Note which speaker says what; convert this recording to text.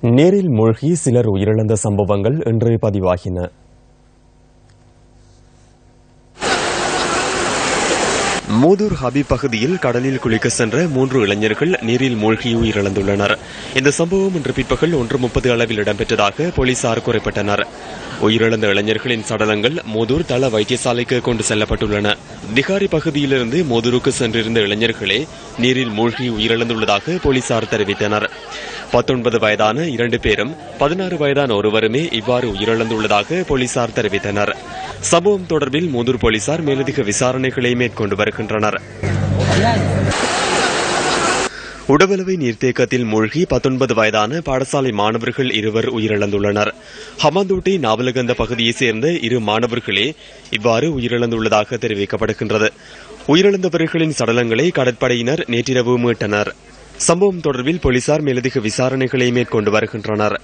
Speaker 1: நீரில் மூழ்கி சிலர் உயிரிழந்த சம்பவங்கள் இன்று பதிவாகின. மூதூர் ஹபி பகுதியில் கடலில் குளிக்க சென்ற மூன்று இளைஞர்கள் நீரில் மூழ்கி உயிரிழந்துள்ளனர். இந்த சம்பவம் இன்று பிற்பகல் ஒன்று முப்பது அளவில் இடம்பெற்றதாக போலீசார் குறிப்பிட்டனர். உயிரிழந்த இளைஞர்களின் சடலங்கள் மூதூர் தள வைத்தியசாலைக்கு கொண்டு செல்லப்பட்டுள்ளன. திகாரி பகுதியிலிருந்து மூதூருக்கு சென்றிருந்த இளைஞர்களே நீரில் மூழ்கி உயிரிழந்துள்ளதாக போலீசார் தெரிவித்தனர். பத்தொன்பது வயதான இரண்டு பேரும் பதினாறு வயதான ஒருவருமே இவ்வாறு உயிரிழந்துள்ளதாக போலீசார் தெரிவித்தனர். சம்பவம் தொடர்பில் மூதூர் போலீசார் மேலதிக விசாரணைகளை மேற்கொண்டு வருகின்றனர். உடவலவை நீர்த்தேக்கத்தில் மூழ்கி பத்தொன்பது வயதான பாடசாலை மாணவர்கள் இருவர் உயிரிழந்துள்ளனர். ஹமாந்தோட்டை நாவலகந்த பகுதியைச் சேர்ந்த இரு மாணவர்களே இவ்வாறு உயிரிழந்துள்ளதாக தெரிவிக்கப்படுகின்றது. உயிரிழந்தவர்களின் சடலங்களை கடற்படையினர் நேற்றிரவு மீட்டனர். சம்பவம் தொடர்பில் போலீசார் மேலதிக விசாரணைகளை மேற்கொண்டு வருகின்றனர்.